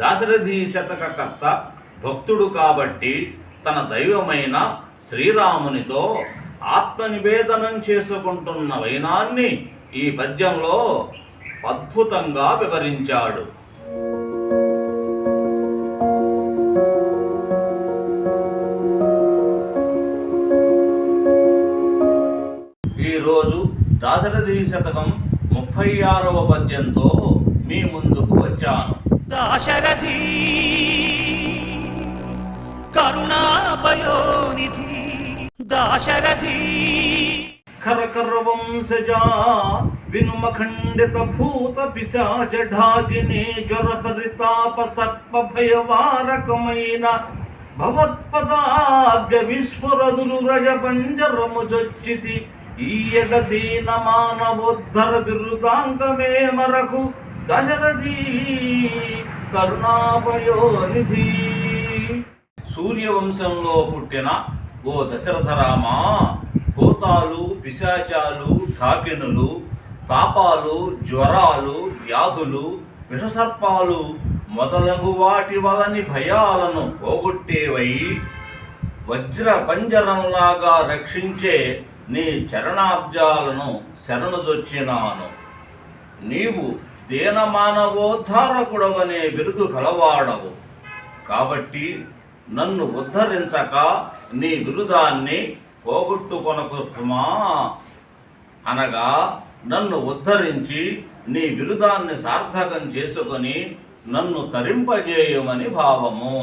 దాశరథి శతకకర్త భక్తుడు కాబట్టి తన దైవమైన శ్రీరామునితో ఆత్మనివేదనం చేసుకుంటున్న వైనాన్ని ఈ పద్యంలో అద్భుతంగా వివరించాడు. ఈరోజు దాశరథి శతకం ముప్పై ఆరవ పద్యంతో మీ ముందుకు వచ్చాను. దాశరథి కరుణాపయోనిధి దాశరథి. కరకర వంశజా వినుమఖండిత భూత పిశాచ ఢాకిని జ్వర పరితాప సర్ప భయవారకమైన భవత్పదాబ్జ విస్ఫురదులు రజ పంజరము చొచ్చితి ఈయగ దీన మానవోద్ధర బిరుదాంకమే మరకు దశరథి. కరుణాభయోనిధి. సూర్యవంశంలో పుట్టిన ఓ దశరథరామా భూతాలు పిశాచాలు ఢాకినులు తాపాలు జ్వరాలు వ్యాధులు విషసర్పాలు మొదలగు వాటి వలని భయాలను పోగొట్టేవై వజ్ర పంజరంలాగా రక్షించే నీ చరణాబ్జాలను శరణుదొచ్చినాను నీవు దీనమానవోద్ధారకుడవనే బిరుదు కలవాడవు. కాబట్టి నన్ను ఉద్ధరించక నీ బిరుదాన్ని పోగొట్టుకొనకుమా అనగా నన్ను ఉద్ధరించి నీ బిరుదాన్ని సార్థకం చేసుకొని నన్ను తరింపజేయమని భావము.